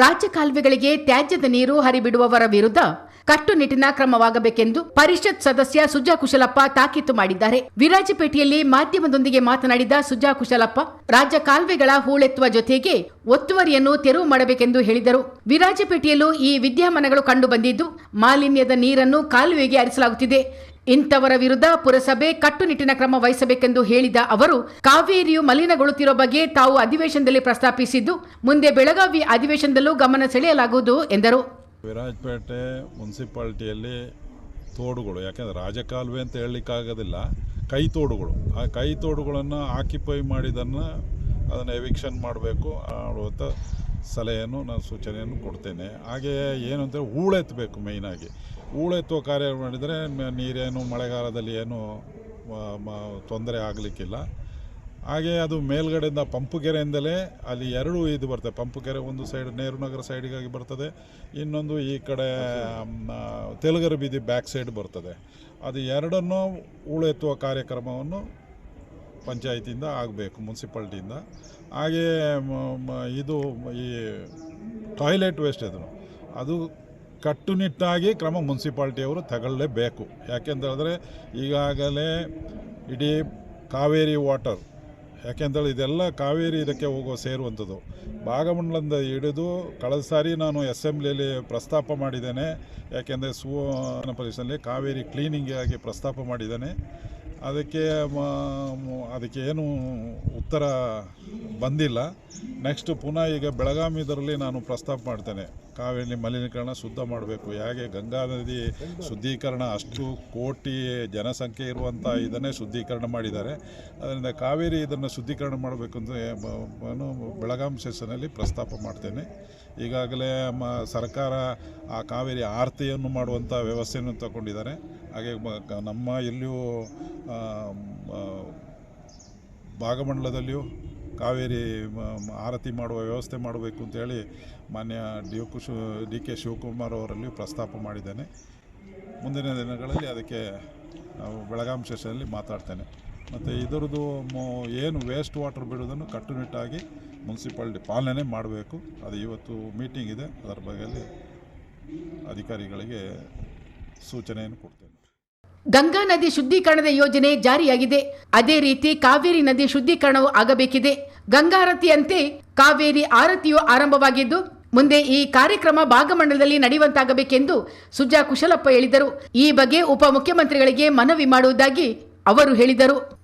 ರಾಜ್ಯ ಕಾಲುವೆಗಳಿಗೆ ತ್ಯಾಜ್ಯದ ನೀರು ಹರಿಬಿಡುವವರ ವಿರುದ್ಧ ಕಟ್ಟುನಿಟ್ಟಿನ ಕ್ರಮವಾಗಬೇಕೆಂದು ಪರಿಷತ್ ಸದಸ್ಯ ಸುಜಾ ಕುಶಲಪ್ಪ ತಾಕೀತು ಮಾಡಿದ್ದಾರೆ. ವಿರಾಜಪೇಟೆಯಲ್ಲಿ ಮಾಧ್ಯಮದೊಂದಿಗೆ ಮಾತನಾಡಿದ ಸುಜಾ ಕುಶಲಪ್ಪ, ರಾಜ್ಯ ಕಾಲುವೆಗಳ ಹೂಳೆತ್ತುವ ಜೊತೆಗೆ ಒತ್ತುವರಿಯನ್ನು ತೆರವು ಮಾಡಬೇಕೆಂದು ಹೇಳಿದರು. ವಿರಾಜಪೇಟೆಯಲ್ಲೂ ಈ ವಿದ್ಯಮಾನಗಳು ಕಂಡು ಬಂದಿದ್ದು ಮಾಲಿನ್ಯದ ನೀರನ್ನು ಕಾಲುವೆಗೆ ಹರಿಸಲಾಗುತ್ತಿದೆ. ಇಂಥವರ ವಿರುದ್ಧ ಪುರಸಭೆ ಕಟ್ಟುನಿಟ್ಟಿನ ಕ್ರಮ ವಹಿಸಬೇಕೆಂದು ಹೇಳಿದ ಅವರು, ಕಾವೇರಿಯು ಮಲಿನಗೊಳ್ಳುತ್ತಿರುವ ಬಗ್ಗೆ ತಾವು ಅಧಿವೇಶನದಲ್ಲಿ ಪ್ರಸ್ತಾಪಿಸಿದ್ದು, ಮುಂದೆ ಬೆಳಗಾವಿ ಅಧಿವೇಶನದಲ್ಲೂ ಗಮನ ಸೆಳೆಯಲಾಗುವುದು, ಎಂದರು. ವಿರಾಜಪೇಟೆ ಮುನ್ಸಿಪಾಲ್ಟಿಯಲ್ಲಿ ತೋಡುಗಳು, ಯಾಕೆಂದರೆ ರಾಜಕಾಲುವೆ ಅಂತ ಹೇಳಲಿಕ್ಕಾಗೋದಿಲ್ಲ, ಕೈ ತೋಡುಗಳು. ಆ ಕೈ ತೋಡುಗಳನ್ನು ಆಕ್ಯುಪೈ ಮಾಡಿದನ್ನು ಅದನ್ನು ಎವಿಕ್ಷನ್ ಮಾಡಬೇಕು ಸಲಹೆಯನ್ನು ನಾನು ಸೂಚನೆಯನ್ನು ಕೊಡ್ತೇನೆ. ಹಾಗೆಯೇ ಏನು ಅಂದರೆ ಹೂಳೆತ್ತಬೇಕು ಮೇಯ್ನಾಗಿ ಹೂಳೆತ್ತುವ ಕಾರ್ಯ ಮಾಡಿದರೆ ನೀರೇನು, ಮಳೆಗಾಲದಲ್ಲಿ ಏನು ತೊಂದರೆ ಆಗಲಿಕ್ಕಿಲ್ಲ. ಹಾಗೆ ಅದು ಮೇಲ್ಗಡೆಯಿಂದ ಪಂಪು ಕೆರೆಯಿಂದಲೇ ಅಲ್ಲಿ ಎರಡು ಇದು ಬರ್ತದೆ. ಪಂಪು ಕೆರೆ ಒಂದು ಸೈಡ್ ನೇರು ನಗರ ಸೈಡಿಗಾಗಿ ಬರ್ತದೆ. ಇನ್ನೊಂದು ಈ ಕಡೆ ತೆಲುಗರ ಬೀದಿ ಬ್ಯಾಕ್ ಸೈಡ್ ಬರ್ತದೆ. ಅದು ಎರಡನ್ನೂ ಹೂಳೆತ್ತುವ ಕಾರ್ಯಕ್ರಮವನ್ನು ಪಂಚಾಯತಿಯಿಂದ ಆಗಬೇಕು, ಮುನ್ಸಿಪಾಲ್ಟಿಯಿಂದ. ಹಾಗೇ ಇದು ಈ ಟಾಯ್ಲೆಟ್ ವೇಸ್ಟ್ ಅದು. ಕಟ್ಟುನಿಟ್ಟಾಗಿ ಕ್ರಮ ಮುನ್ಸಿಪಾಲ್ಟಿಯವರು ತಗೊಳ್ಳಲೇಬೇಕು ಯಾಕೆಂತೇಳಿದ್ರೆ ಈಗಾಗಲೇ ಇಡೀ ಕಾವೇರಿ ವಾಟರ್, ಯಾಕೆಂತೇಳಿ ಇದೆಲ್ಲ ಕಾವೇರಿ ಇದಕ್ಕೆ ಹೋಗೋ ಸೇರುವಂಥದ್ದು. ಭಾಗಮಂಡಲದಿಂದ ಹಿಡಿದು ಕಳೆದ ಸಾರಿ ನಾನು ಅಸೆಂಬ್ಲಿಯಲ್ಲಿ ಪ್ರಸ್ತಾಪ ಮಾಡಿದ್ದೇನೆ. ಯಾಕೆಂದರೆ ಸುವರ್ಣ ಪರಿಷತ್ನಲ್ಲಿ ಕಾವೇರಿ ಕ್ಲೀನಿಂಗಾಗಿ ಪ್ರಸ್ತಾಪ ಮಾಡಿದ್ದೇನೆ. ಅದಕ್ಕೆ ಅದಕ್ಕೆ ಏನು ಉತ್ತರ ಬಂದಿಲ್ಲ. ನೆಕ್ಸ್ಟ್ ಪುನಃ ಈಗ ಬೆಳಗಾಮಿದರಲ್ಲಿ ನಾನು ಪ್ರಸ್ತಾಪ ಮಾಡ್ತೇನೆ. ಕಾವೇರಿ ಮಲಿನೀಕರಣ ಶುದ್ಧ ಮಾಡಬೇಕು. ಹೇಗೆ ಗಂಗಾ ನದಿ ಶುದ್ಧೀಕರಣ ಅಷ್ಟು ಕೋಟಿ ಜನಸಂಖ್ಯೆ ಇರುವಂಥ ಇದನ್ನೇ ಶುದ್ಧೀಕರಣ ಮಾಡಿದ್ದಾರೆ. ಅದರಿಂದ ಕಾವೇರಿ ಇದನ್ನು ಶುದ್ಧೀಕರಣ ಮಾಡಬೇಕು ಅಂತ ನಾನು ಬೆಳಗಾಂ ಸೆಷನಲ್ಲಿ ಪ್ರಸ್ತಾಪ ಮಾಡ್ತೇನೆ. ಈಗಾಗಲೇ ಮ, ಸರ್ಕಾರ ಆ ಕಾವೇರಿ ಆರತಿಯನ್ನು ಮಾಡುವಂಥ ವ್ಯವಸ್ಥೆಯನ್ನು ತಗೊಂಡಿದ್ದಾರೆ. ಹಾಗೆ ನಮ್ಮ ಇಲ್ಲಿಯೂ ಭಾಗಮಂಡಲದಲ್ಲಿಯೂ ಕಾವೇರಿ ಆರತಿ ಮಾಡುವ ವ್ಯವಸ್ಥೆ ಮಾಡಬೇಕು ಅಂತೇಳಿ ಮಾನ್ಯ ಡಿ ಕುಶು, ಡಿ ಕೆ ಶಿವಕುಮಾರ್ ಅವರಲ್ಲಿ ಪ್ರಸ್ತಾಪ ಮಾಡಿದ್ದೇನೆ. ಮುಂದಿನ ದಿನಗಳಲ್ಲಿ ಅದಕ್ಕೆ ಬೆಳಗಾಂ ಸೆಷನಲ್ಲಿ ಮಾತಾಡ್ತೇನೆ. ಮತ್ತು ಇದರದ್ದು ಏನು ವೇಸ್ಟ್ ವಾಟರ್ ಬಿಡೋದನ್ನು ಕಟ್ಟುನಿಟ್ಟಾಗಿ ಮುನ್ಸಿಪಾಲ್ಟಿ ಪಾಲನೆ ಮಾಡಬೇಕು. ಅದು ಇವತ್ತು ಮೀಟಿಂಗ್ ಇದೆ. ಅದರ ಬಗ್ಗೆ ಅಧಿಕಾರಿಗಳಿಗೆ ಸೂಚನೆಯನ್ನು ಕೊಡ್ತೇನೆ. ಗಂಗಾ ನದಿ ಶುದ್ಧೀಕರಣದ ಯೋಜನೆ ಜಾರಿಯಾಗಿದೆ. ಅದೇ ರೀತಿ ಕಾವೇರಿ ನದಿ ಶುದ್ಧೀಕರಣವು ಆಗಬೇಕಿದೆ. ಗಂಗಾರತಿಯಂತೆ ಕಾವೇರಿ ಆರತಿಯು ಆರಂಭವಾಗಿದ್ದು, ಮುಂದೆ ಈ ಕಾರ್ಯಕ್ರಮ ಭಾಗಮಂಡಲದಲ್ಲಿ ನಡೆಯುವಂತಾಗಬೇಕೆಂದು ಸುಜಾ ಕುಶಲಪ್ಪ ಹೇಳಿದರು. ಈ ಬಗ್ಗೆ ಉಪಮುಖ್ಯಮಂತ್ರಿಗಳಿಗೆ ಮನವಿ ಮಾಡುವುದಾಗಿ ಅವರು ಹೇಳಿದರು.